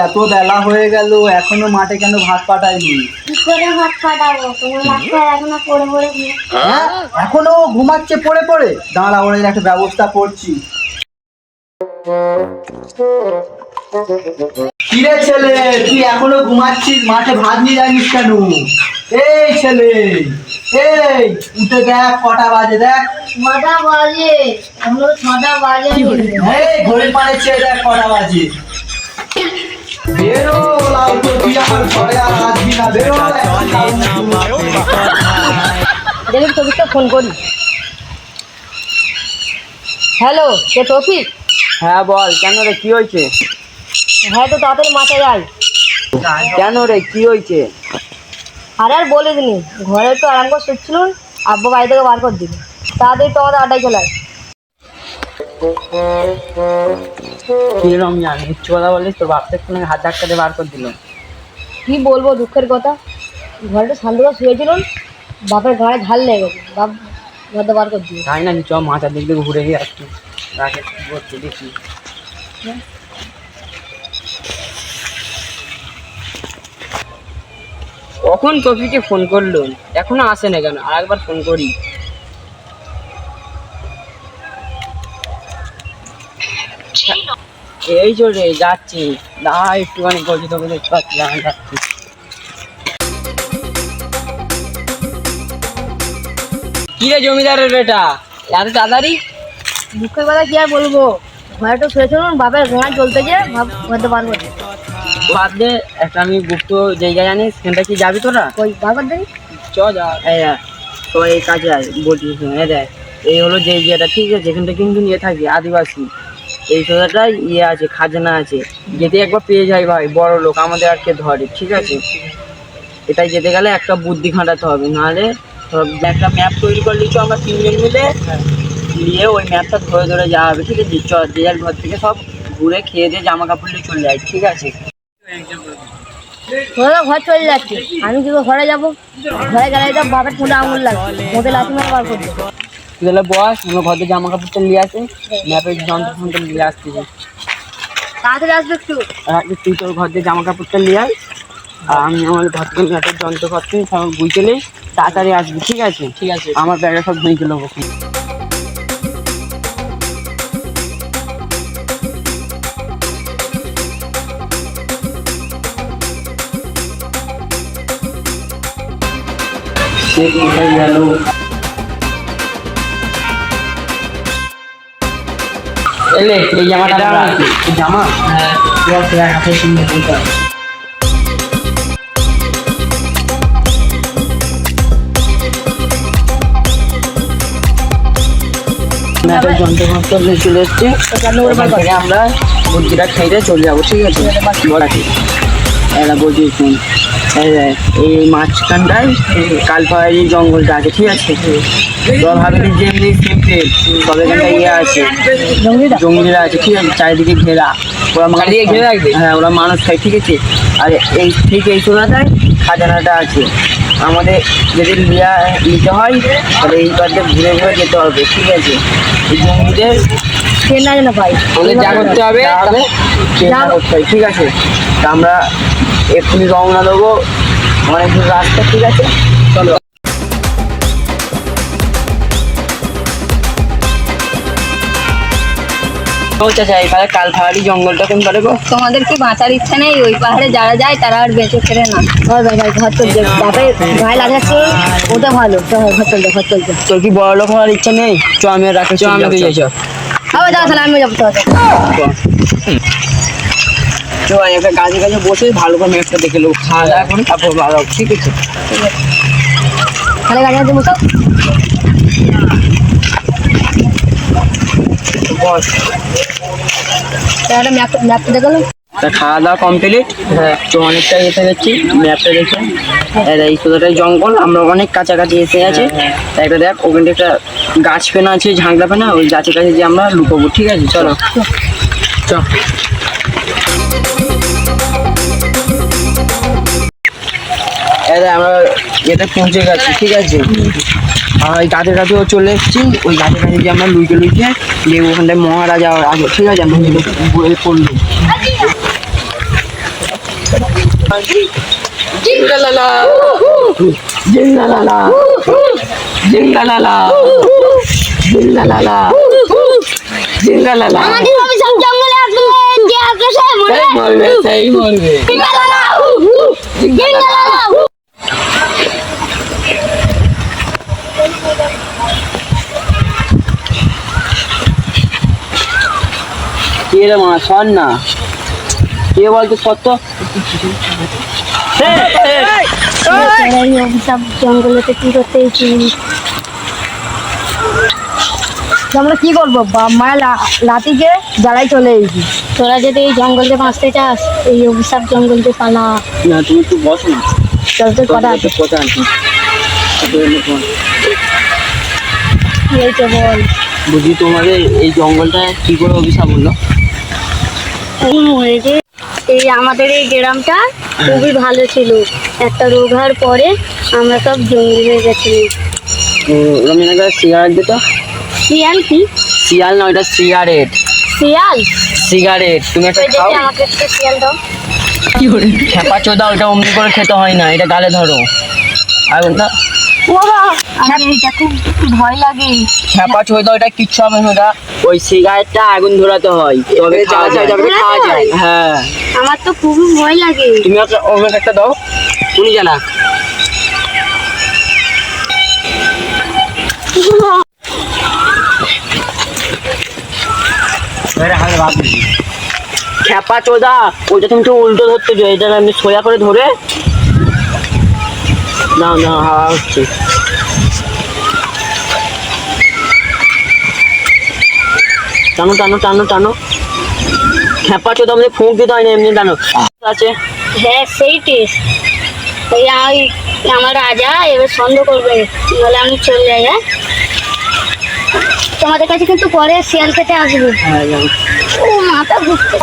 এত বেলা হয়ে গেল এখনও মাঠে কেন ভাত পাঠায়নি? কি করে ভাত পাঠাবো? তোমার মাস্টার এখনও পড়ে পড়ে হ্যাঁ? এখনও ঘুমাচ্ছে পড়ে পড়ে? দাঁড়া ওর একটা ব্যবস্থা করছি। কিরে ছেলে তুই এখনও ঘুমাচ্ছিস? মাঠে ভাত নিয়ে যাইনিস কেন? এই ছেলে এই উঠে দেখ কটা বাজে দেখ। ছটা বাজে। ছটা বাজে। এই ঘড়ির পানে চেয়ে দেখ কটা বাজে। বেরো আসবি না। বেরো ফোন করি হ্যালো কে তৌফিক হ্যাঁ বল কেন রে কি হয়েছে? হ্যাঁ তো তাড়াতাড়ি মাথায় আয়। কেন রে কি হয়েছে? আরে আর বলে দিনি ঘরে তো আরাম করে শুচ্ছিলুন আব্বু বাড়ি থেকে বার করে দিল তাড়াতাড়ি তো আমাদের আড্ডায় চলে আয়। কি রমজান মিথ্যে কথা বলিস তোর বাপ থেকে হাত ধাক্কাতে বার করে দিল কি বলব দুঃখের কথা? ঘরে শান্ত করে শুয়েছিলুন বাপের ঘাড়ে ঝাল লেগে গেছে। বাপ ঘরটা বার করে দিল তাই না চ মাথার দিক থেকে ঘুরে গিয়ে আসছি। রাখে কি করছে দেখি কখন কফিকে ফোন করল এখনও আসে না কেন? আর একবার ফোন করি। এই চলে যাচ্ছি। না একটুখানি করছি তোকে দেখতে পাচ্ছি না, যাচ্ছি কি রে জমিদারের বেটা? এত তাড়াতাড়ি? দুঃখের কথা কি আর বলব? ঘরে তো শুয়েছিলুন বাপের ঘোড়া চলতে গিয়ে ভাব ঘরটা বার করে বাদ দে একটা আমি গুপ্ত জায়গা জানিস সেখানটা কি যাবি তোরা? ওই বার করে দিই চ যা। এই দেখ, সবাই এই কাজে আয় বলছি এই দেখ এই হলো যে জায়গাটা ঠিক আছে? এখানটা কিন্তু নিয়ে থাকি আদিবাসী। এই সোজাটাই ইয়ে আছে, খাজনা আছে। যেতে একবার পেয়ে যাই ভাই, বড় লোক, আমাদের আর কে ধরে, ঠিক আছে? এটাই যেতে গেলে একটা বুদ্ধি খাটাতে হবে, নাহলে একটা ম্যাপ তৈরি করে নিচ্ছ আমরা তিনজন মিলে, নিয়ে ওই ম্যাপটা ধরে ধরে যাওয়া হবে, ঠিক আছে? চ যে যার ঘর থেকে সব ঘুরে খেয়ে দিয়ে জামা কাপড় নিয়ে চলে যায় ঠিক আছে? ঘরে চলে যাচ্ছে। আমি কি ঘরে যাব? ঘরে গেলে তো বাপের ঠোঁটে আঙুল লাগবে। মোটে লাঠি বার তুই তাহলে বস আমরা ঘর জামা কাপড়টা নিয়ে আসে ম্যাপের যন্ত্র ফন্ত্র নিয়ে আসতেছি তাড়াতাড়ি আসবে একটু? তুই তোর ঘর থেকে জামা কাপড়টা নিয়ে আয় আর আমি আমার ঘর থেকে ম্যাপের যন্ত্রপাতি সব বুঝলে তাড়াতাড়ি আসবি ঠিক আছে? ঠিক আছে। আমার ব্যাগে সব ধুয়ে গেলো কোথায় গেল? এলে এই জামাটা আমরা জামা? হ্যাঁ। হাতে সুন্দর ম্যাপের যন্ত্রপাতি নিয়ে চলে এসছে। ওখান থেকে আমরা খেয়ে দিয়ে চলে যাব ঠিক আছে? বলা ঠিক এরা বলছি এই এই মাঝখানটায় কালপাহাড়ি জঙ্গলটা আছে ঠিক আছে? ভাবলি যে এমনি সব এখানটা ইয়ে আছে জঙ্গলিরা আছে ঠিক আছে চারিদিকে ঘেরা। ওরা মানুষ ঘিরে রাখবে? হ্যাঁ ওরা মানুষ খায় ঠিক আছে? আর এই ঠিক এই সোনাটায় খাজানাটা আছে। আমাদের যদি লিয়া নিতে হয় তাহলে এই পাশে ঘুরে ঘুরে যেতে হবে ঠিক আছে? এই জঙ্গলিদের ট্রেন না যেন ভাই। ওদের যা করতে হবে চেষ্টা করতে হবে ঠিক আছে? তা আমরা এক্ষুনি রওনা দেবো। অনেক দূর রাস্তা ঠিক আছে? চলো। ও চাচা কাল পাহাড়ি জঙ্গলটা কোন পারে গো? তোমাদের কি বাঁচার ইচ্ছা নেই ওই পাহাড়ে যারা যায় তারা আর বেঁচে ফেরে না। ভাই ভাই ভাই ঘর চলছে। ভাই লাগাচ্ছে ওটা ভালো। তো ঘর চলছে ঘর চলছে। তোর কি বড় লোক হওয়ার ইচ্ছা নেই? চ আমি রাখি চ আমি যাই আবার যাও তাহলে আমি যাব তো চ আমি একটা গাছে গাছে বসে ভালো করে ম্যাপটা দেখে নেব খাওয়া দাওয়া করে তারপর ভালো হবে, ঠিক আছে তাহলে গাড়ি আছে বসো বস তাহলে ম্যাপ ম্যাপটা দেখাল তা খাওয়া দাওয়া কমপ্লিট হ্যাঁ। তো অনেকটা এসে গেছি ম্যাপটা দেখে। এই সোজাটাই জঙ্গল আমরা অনেক কাছাকাছি এসে গেছি। তাই একটা দেখ ওখানে একটা গাছ পেনা আছে ঝাঁকড়া পেনা ওই গাছের কাছে যে আমরা লুকোবো ঠিক আছে? চলো। চ আমরা এটা পৌঁছে গেছি ঠিক আছে? আর ওই গাছের কাছেও চলে এসেছি ওই গাছের কাছে যে আমরা লুইকে লুইকে যে ওখানটায় মহারাজা আছে ঠিক আছে? আমরা পড়ল। জিঙ্গালালা জিঙ্গালালা জিঙ্গালালা জিঙ্গালালা জিঙ্গালালা আমাদের অভিশাপ জঙ্গলে আসবে যে আসবে মরে মরবে সেই মরবে। জিঙ্গালালা জিঙ্গালালা কে রে মা শোন না। কে বলতো জঙ্গলেতে কি করতে আমরা কি করব? বাপ মায়ের লা- লাঠিকে জ্বালাই চলে এসেছি। তোরা যদি এই জঙ্গলকে বাঁচতে চাস এই অভিশাপ জঙ্গলকে পালা। না তুমি একটু বসো না। চল তো কথা আছে। এই তো বল? বুঝি তোমাদের এই জঙ্গলটা কি করে অভিশাপ হলো? এই আমাদের এই গ্রামটা খুবই ভালো ছিল। একটা রোগ হওয়ার পরে আমরা সব জঙ্গলি হয়ে গেছিলাম। রমিনা সিগারেট দিত শিয়াল কি? শিয়াল না ওইটা সিগারেট। শিয়াল সিগারেট তুমি একটা খাও। আমাকে একটা শিয়াল দাও। খেপা চোদা ওইটা অমনি করে খেতে হয় না এটা গালে ধরো। আর ওটা ভয় লাগে। খেপা চোদা ওইটা কিচ্ছু হবে না ওই সিগারেটটা আগুন ধরাতে হয়। তবে খাওয়া যায় তবে খাওয়া যায়। হ্যাঁ। আমার তো খুবই ভয় লাগে। তুমি একটা ওকে একটা দাও। উনি জানা চোদা ওইটা তুমি তো উল্টো ধরতে এটা আমি সোজা করে ধরে না না হাওয়া হচ্ছে টানো টানো টানো টানো। খেপা চোদা আমাদের ফুঁক দিতে হয় না এমনি টানো। আছে। হ্যাঁ সেই টেস্ট। ওই আমি আমার রাজা এবার সন্দেহ করবে নাহলে আমি চলে যাই হ্যাঁ? তোমাদের কাছে কিন্তু পরে শিয়াল খেতে আসবে। হ্যাঁ ও মাথা ঘুরতে